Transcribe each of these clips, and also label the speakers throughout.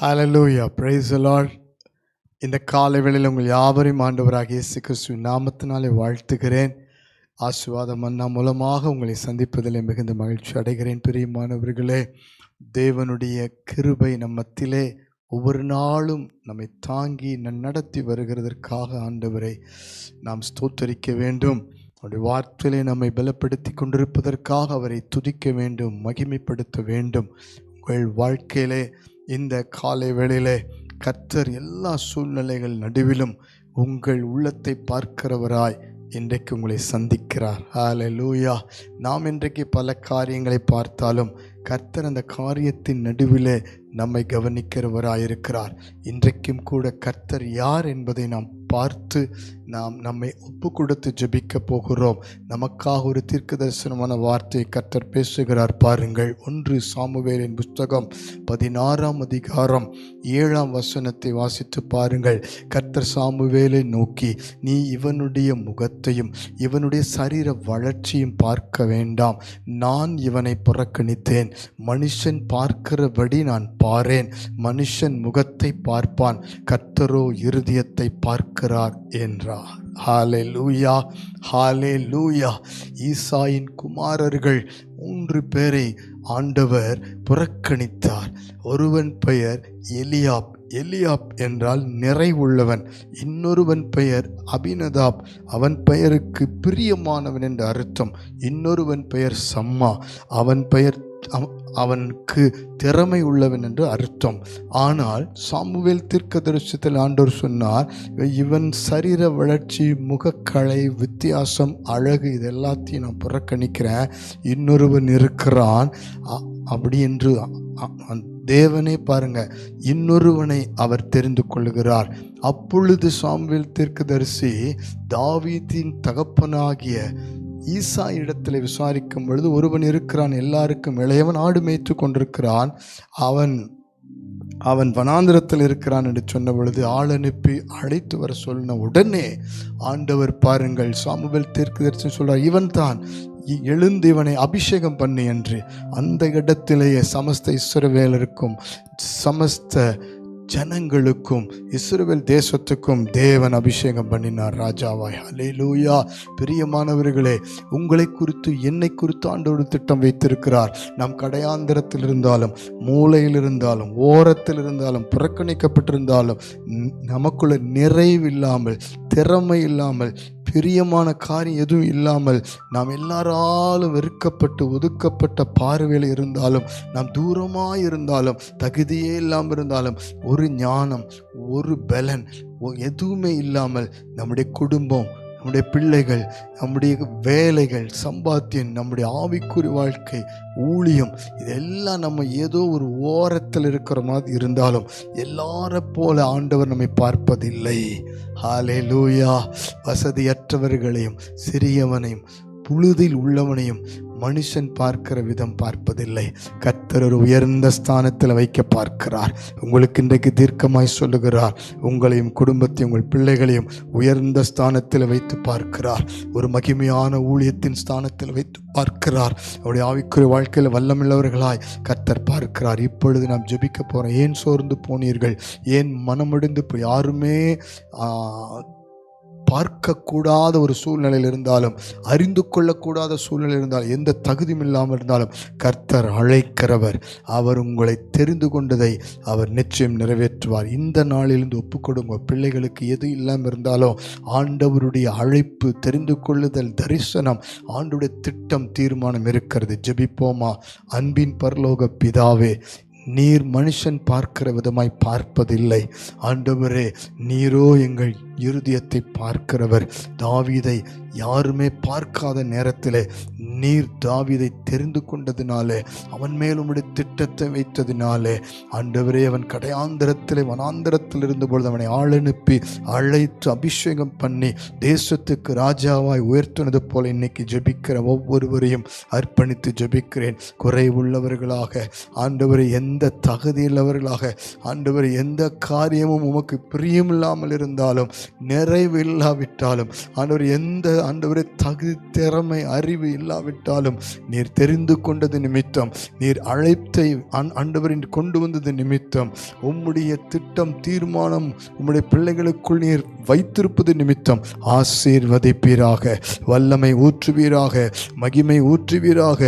Speaker 1: Hallelujah praise the இந்த காலை வேளையில் உங்கள் யாவரையும் ஆண்டவராக இயேசு கிறிஸ்து நாமத்தினாலே வாழ்த்துகிறேன். ஆசீர்வாதம் அண்ணா மூலமாக உங்களை சந்திப்பதில் மிகுந்த மகிழ்ச்சி அடைகிறேன். பிரியமானவர்களே தேவனுடைய கிருபை நம்மத்திலே ஒவ்வொரு நாளும் நம்மை தாங்கி நன்னடத்தி வருகிறதற்காக ஆண்டவரை நாம் ஸ்தோத்தரிக்க வேண்டும். அவருடைய வார்த்தையிலே நம்மை பலப்படுத்தி கொண்டிருப்பதற்காக அவரை துதிக்க வேண்டும் மகிமைப்படுத்த வேண்டும். உங்கள் வாழ்க்கையிலே இந்த காலை வேளையிலே கர்த்தர் எல்லா சூழ்நிலைகள் நடுவிலும் உங்கள் உள்ளத்தை பார்க்கிறவராய் இன்றைக்கு உங்களை சந்திக்கிறார். ஹalleluya நாம் இன்றைக்கு பல காரியங்களை பார்த்தாலும் கர்த்தர் அந்த காரியத்தின் நடுவிலே நம்மை கவனிக்கிறவராயிருக்கிறார். இன்றைக்கும் கூட கர்த்தர் யார் என்பதை நாம் பார்த்து நாம் நம்மை ஒப்பு கொடுத்து ஜெபிக்க போகிறோம். நமக்காக ஒரு தீர்க்க தரிசனமான வார்த்தையை கர்த்தர் பேசுகிறார் பாருங்கள். ஒன்று சாமுவேலின் புஸ்தகம் பதினாறாம் அதிகாரம் ஏழாம் வசனத்தை வாசித்து பாருங்கள். கர்த்தர் சாமுவேலை நோக்கி நீ இவனுடைய முகத்தையும் இவனுடைய சரீர வளர்ச்சியும் பார்க்க வேண்டாம். நான் இவனை புறக்கணித்தேன். மனுஷன் பார்க்கிறபடி நான் பாரேன். மனுஷன் முகத்தை பார்ப்பான். கர்த்தரோ இருதயத்தை பார்க்கிறார் என்றார். ஹாலே லூயா ஹாலே லூயா ஈசாயின் குமாரர்கள் மூன்று பேரை ஆண்டவர் புறக்கணித்தார். ஒருவன் பெயர் எலியாப் எலியாப் என்றால் நிறைவுள்ளவன் இன்னொருவன் பெயர் அபினதாப் அவன் பெயருக்கு பிரியமானவன் என்று அர்த்தம். இன்னொருவன் பெயர் சம்மா அவன் பெயர் அவனுக்கு திறமை உள்ளவன் என்று அர்த்தம். ஆனால் சாமுவேல் தீர்க்கதரிசனத்தில் ஆண்டவர் சொன்னார் இவன் சரீர வளர்ச்சி முகக்கலை வித்தியாசம் அழகு இது எல்லாத்தையும் நான் புறக்கணிக்கிறேன். இன்னொருவன் இருக்கிறான். அ- அப்படி என்று தேவனே பாருங்க இன்னொருவனை அவர் தெரிந்து கொள்கிறார் அப்பொழுது சாம்வேல் தீர்க்கதரிசி தாவீதின் தகப்பனாகிய ஈசா இடத்தில் விசாரிக்கும் பொழுது ஒருவன் இருக்கிறான் எல்லாருக்கும் இளையவன் ஆடு மேய்த்து கொண்டிருக்கிறான் அவன் அவன் வனாந்திரத்தில் இருக்கிறான் என்று சொன்ன பொழுது ஆள் அனுப்பி அழைத்து வர சொன்ன உடனே ஆண்டவர் பாருங்கள் சாமுவேல் தரிசனம் சொல்றார் இவன் தான் எழுந்து இவனை அபிஷேகம் பண்ணு என்று. அந்த இடத்திலேயே சமஸ்த ஈஸ்வரவேலருக்கும் சமஸ்த ஜனங்களுக்கும் இஸ்ரேல் தேசத்துக்கும் தேவன் அபிஷேகம் பண்ணினார் ராஜாவாய். ஹalleluya. பிரியமானவர்களே உங்களை குறித்து என்னை குறித்து ஆண்டோடு திட்டம் வைத்திருக்கிறார். நாம் கடையாந்திரத்தில் இருந்தாலும் மூலையில் இருந்தாலும் ஓரத்தில் இருந்தாலும் புறக்கணிக்கப்பட்டிருந்தாலும் ந- நமக்குள்ள நிறைவில்லாமல் திறமை இல்லாமல் பிரியமான காரியம் எதுவும் இல்லாமல் நாம் எல்லாராலும் வெறுக்கப்பட்டு ஒதுக்கப்பட்ட பார்வையில் இருந்தாலும் நாம் தூரமாக இருந்தாலும் தகுதியே இல்லாமல் இருந்தாலும் ஒரு ஞானம் ஒரு பலன் எதுவுமே இல்லாமல் நம்முடைய குடும்பம் நம்முடைய பிள்ளைகள் நம்முடைய வேலைகள் சம்பாத்தியம் நம்முடைய ஆவிக்குறி வாழ்க்கை ஊழியம் இதெல்லாம் நம்ம ஏதோ ஒரு ஓரத்தில் இருக்கிற மாதிரி இருந்தாலும் எல்லாரை போல ஆண்டவர் நம்மை பார்ப்பதில்லை. ஹாலே லூயா வசதியற்றவர்களையும் சிறியவனையும் புழுதில் உள்ளவனையும் மனுஷன் பார்க்கிற விதம் பார்ப்பதில்லை. கர்த்தர் ஒரு உயர்ந்த ஸ்தானத்தில் வைக்க பார்க்கிறார். உங்களுக்கு இன்றைக்கு தீர்க்கமாய் சொல்லுகிறார். உங்களையும் குடும்பத்தையும் உங்கள் பிள்ளைகளையும் உயர்ந்த ஸ்தானத்தில் வைத்து பார்க்கிறார். ஒரு மகிமையான ஊழியத்தின் ஸ்தானத்தில் வைத்து பார்க்கிறார். அவருடைய ஆவிக்குரிய வாழ்க்கையில் வல்லமில்லவர்களாய் கர்த்தர் பார்க்கிறார். இப்பொழுது நாம் ஜெபிக்க போகிறோம். ஏன் சோர்ந்து போனீர்கள்? ஏன் மனமடைந்து போய் யாருமே பார்க்கக்கூடாத ஒரு சூழ்நிலையில் இருந்தாலும் அறிந்து கொள்ளக்கூடாத சூழ்நிலை இருந்தாலும் எந்த தகுதியும் இல்லாமல் இருந்தாலும் கர்த்தர் அழைக்கிறவர். அவர் உங்களை தெரிந்து கொண்டதை அவர் நிச்சயம் நிறைவேற்றுவார். இந்த நாளிலிருந்து ஒப்புக்கொடுங்க. பிள்ளைகளுக்கு எது இல்லாமல் இருந்தாலும் ஆண்டவருடைய அழைப்பு தெரிந்து கொள்ளுதல் தரிசனம் ஆண்டுடைய திட்டம் தீர்மானம் இருக்கிறது. ஜெபிப்போமா? அன்பின் பரலோக பிதாவே நீர் மனுஷன் பார்க்கிற விதமாய் பார்ப்பதில்லை. ஆண்டவரே நீரோ எங்கள் இருதயத்தை பார்க்கிறவர். தாவீதை யாருமே பார்க்காத நேரத்தில் நீர் தாவிதை தெரிந்து கொண்டதினாலே அவன் மேல் உம்முடைய திட்டத்தை வைத்ததினாலே ஆண்டவரே அவன் கடையாந்திரத்திலே வனாந்திரத்தில் இருந்தபொழுது அவனை ஆளனுப்பி அழைத்து அபிஷேகம் பண்ணி தேசத்துக்கு ராஜாவாய் உயர்த்தினது போல இன்னைக்கு ஜெபிக்கிற ஒவ்வொருவரையும் அர்ப்பணித்து ஜெபிக்கிறேன். குறைவுள்ளவர்களாக ஆண்டவரை எந்த தகுதியுள்ளவர்களாக ஆண்டவர் எந்த காரியமும் உமக்கு பிரியமில்லாமல் இருந்தாலும் நிறைவு இல்லாவிட்டாலும் ஆண்டவர் எந்த ஆண்டவரை தகுதி திறமை அறிவு இல்லாவிட்டாலும் நீர் தெரிந்து கொண்டது நிமித்தம் நீர் அழைத்தை ஆண்- ஆண்டவரின் கொண்டு வந்தது நிமித்தம் உம்முடைய திட்டம் தீர்மானம் உம்முடைய பிள்ளைகளுக்குள் நீர் வைத்திருப்பது நிமித்தம் ஆசீர்வதிப்பீராக வல்லமை ஊற்றுவீராக மகிமை ஊற்றுவீராக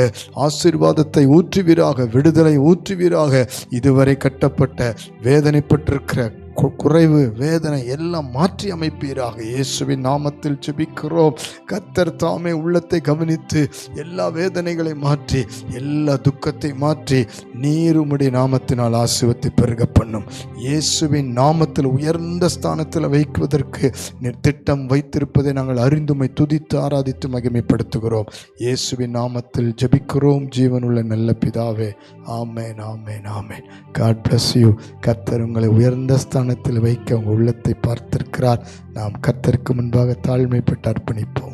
Speaker 1: ஆசீர்வாதத்தை ஊற்றுவீராக விடுதலை ஊற்றுவீராக இதுவரை கட்டப்பட்ட வேதனைப்பட்டிருக்கிற குறைவு வேதனை எல்லாம் மாற்றி அமைப்பீராக இயேசுவின் நாமத்தில் ஜெபிக்கிறோம். கத்தர் தாமே உள்ளத்தை கவனித்து எல்லா வேதனைகளை மாற்றி எல்லா துக்கத்தை மாற்றி நீருமுடி நாமத்தினால் ஆசிவத்தை பெருக பண்ணும் இயேசுவின் நாமத்தில் உயர்ந்த ஸ்தானத்தில் வைக்குவதற்கு திட்டம் வைத்திருப்பதை நாங்கள் அறிந்துமை துதித்து ஆராதித்து மகிமைப்படுத்துகிறோம். இயேசுவின் நாமத்தில் ஜெபிக்கிறோம். ஜீவனுள்ள நல்ல பிதாவே ஆமேன் ஆமேன் ஆமேன். காட் பிளஸ் யூ கத்தர் உங்களை உயர்ந்த ஸ்தானத்தில் வைக்க உங்கள் உள்ளத்தை பார்த்திருக்கிறார். நாம் கர்த்தருக்கு முன்பாக தாழ்மைப்பட்டு அர்ப்பணிப்போம்.